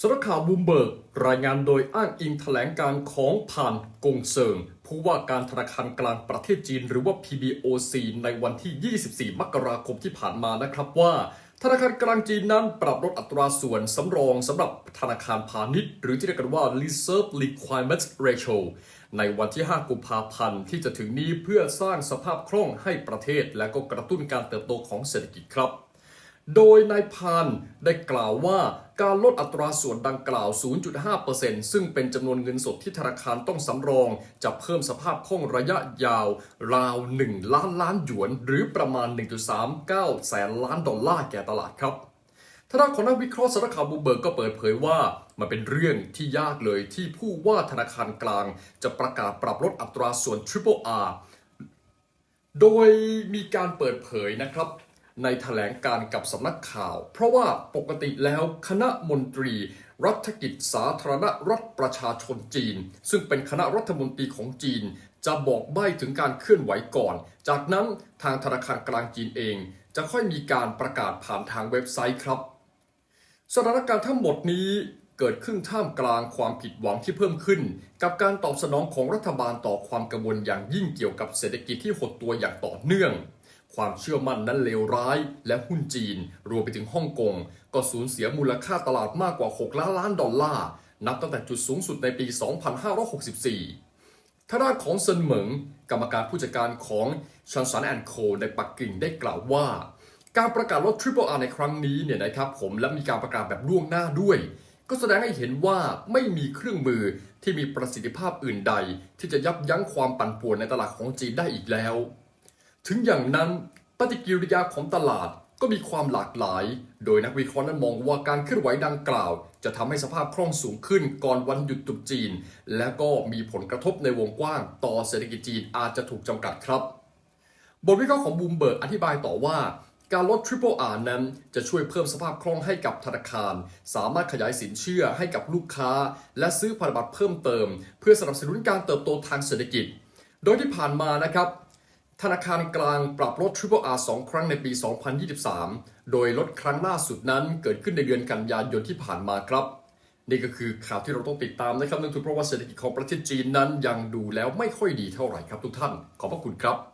สำนักข่าวบูมเบิร์กรายงานโดยอ้างอิงแถลงการของผ่านกงเซิงผู้ว่าการธนาคารกลางประเทศจีนหรือว่า PBOC ในวันที่ 24 มกราคมที่ผ่านมานะครับว่า ธนาคารกลางจีนนั้นปรับลดอัตราส่วนสำรองสำหรับธนาคารพาณิชย์ หรือที่เรียกกันว่า Reserve Requirement Ratio ในวันที่ 5 กุมภาพันธ์ที่จะถึงนี้เพื่อสร้างสภาพคล่องให้ประเทศ และก็กระตุ้นการเติบโตของเศรษฐกิจครับ โดยนายพานได้กล่าวว่า การลดอัตราส่วนดังกล่าว 0.5%ซึ่งเป็นจำนวนเงินสดที่ธนาคารต้องสำรอง จะเพิ่มสภาพคล่องระยะยาว ราว 1 ล้านล้านหยวน หรือประมาณ 1.39 แสนล้านดอลลาร์แก่ตลาดครับทางด้านของนักวิเคราะห์สารคาบูเบิร์กก็เปิดเผยว่า มันเป็นเรื่องที่ยากเลยที่ผู้ว่าธนาคารกลาง จะประกาศปรับลดอัตราส่วน Triple R โดยมีการเปิดเผยนะครับ ในแถลงการกับสำนักข่าว เพราะว่าปกติแล้วคณะมนตรี รัฐกิจสาธารณรัฐประชาชนจีน ซึ่งเป็นคณะรัฐมนตรีของจีน จะบอกใบ้ถึงการเคลื่อนไหวก่อน จากนั้นทางธนาคารกลางจีนเอง จะค่อยมีการประกาศผ่านทางเว็บไซต์ครับ สถานการณ์ทั้งหมดนี้เกิดขึ้นท่ามกลางความผิดหวังที่เพิ่มขึ้น กับการตอบสนองของรัฐบาลต่อความกังวลอย่างยิ่งเกี่ยวกับเศรษฐกิจที่หดตัวอย่างต่อเนื่อง ความเชื่อมั่นนั้นเลวร้าย และหุ้นจีน รวมไปถึงฮ่องกง ก็สูญเสียมูลค่าตลาดมากกว่า 6 ล้านล้านดอลลาร์ นับตั้งแต่จุดสูงสุดในปี 2564 ทางด้านของเซินเหมิง กรรมการผู้จัดการของชันสันแอนโคในปักกิ่งได้กล่าวว่า การประกาศลด Triple R ในครั้งนี้เนี่ยนะครับผมและมีการประกาศแบบล่วงหน้าด้วยก็แสดงให้เห็นว่าไม่มีเครื่องมือที่มีประสิทธิภาพอื่นใด ที่จะยับยั้งความปั่นป่วนในตลาดของจีนได้อีกแล้ว ถึงอย่างนั้นปฏิกิริยาของตลาดก็มีความหลากหลาย โดยนักวิเคราะห์นั้นมองว่าการเคลื่อนไหวดังกล่าว จะทำให้สภาพคล่องสูงขึ้นก่อนวันหยุดตรุษจีน และก็มีผลกระทบในวงกว้าง ต่อเศรษฐกิจจีนอาจจะถูกจำกัดครับ บทวิเคราะห์ของบูมเบิร์กอธิบายต่อว่า การลด Triple R นั้นจะช่วยเพิ่มสภาพคล่องให้กับธนาคาร สามารถขยายสินเชื่อให้กับลูกค้า และซื้อพันธบัตรเพิ่มเติม เพื่อสนับสนุนการเติบโตทางเศรษฐกิจ โดยที่ผ่านมานะครับ ธนาคารกลางปรับลด Triple R 2 ครั้งในปี 2023 โดยลดครั้งล่าสุดนั้นเกิดขึ้นในเดือนกันยายนที่ผ่านมาครับ นี่ก็คือข่าวที่เราต้องติดตามนะครับเนื่องจากเพราะว่าเศรษฐกิจของประเทศจีนนั้นยังดูแล้วไม่ค่อยดีเท่าไหร่ครับทุกท่าน ขอบพระคุณครับ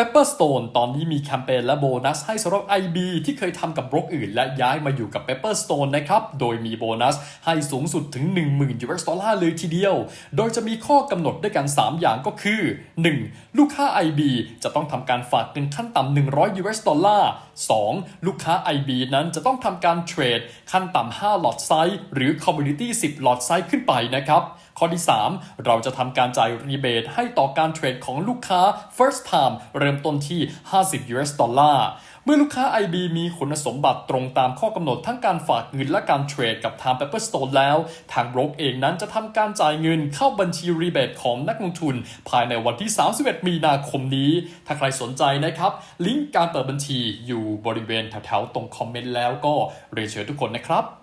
Pepperstone ตอนนี้มีแคมเปญและโบนัสให้สำหรับ IB ที่เคยทำกับบล็อกอื่น และย้ายมาอยู่กับ Pepperstone นะครับ โดยมีโบนัสให้สูงสุดถึง 10,000 US ดอลลาร์เลยทีเดียว โดยจะมีข้อกำหนดด้วยกัน 3 อย่างก็คือ 1. ลูกค้า IB จะต้องทำการฝากเงินขั้นต่ำ100 US ดอลลาร์ 2. ลูกค้า IB นั้นจะต้องทำการเทรดขั้นต่ำ5หลอดไซส์หรือ Community 10หลอดไซส์ขึ้นไปนะครับ ข้อที่ 3 เราจะทำการจ่ายรีเบทให้ต่อการเทรดของลูกค้า first time เริ่มต้นที่ 50 US ดอลลาร์เมื่อลูกค้า IB มีคุณสมบัติตรงตามข้อกำหนดทั้งการฝากเงินและการเทรดกับทาง Pepperstone แล้ว ทางบรกเองนั้นจะทำการจ่ายเงินเข้าบัญชีรีเบทของนักลงทุน ภายในวันที่ 31 มีนาคมนี้ ถ้าใครสนใจนะครับ ลิงก์การเปิดบัญชีอยู่บริเวณแถวๆตรงคอมเมนต์แล้วก็เรียนเชิญทุกคนนะครับ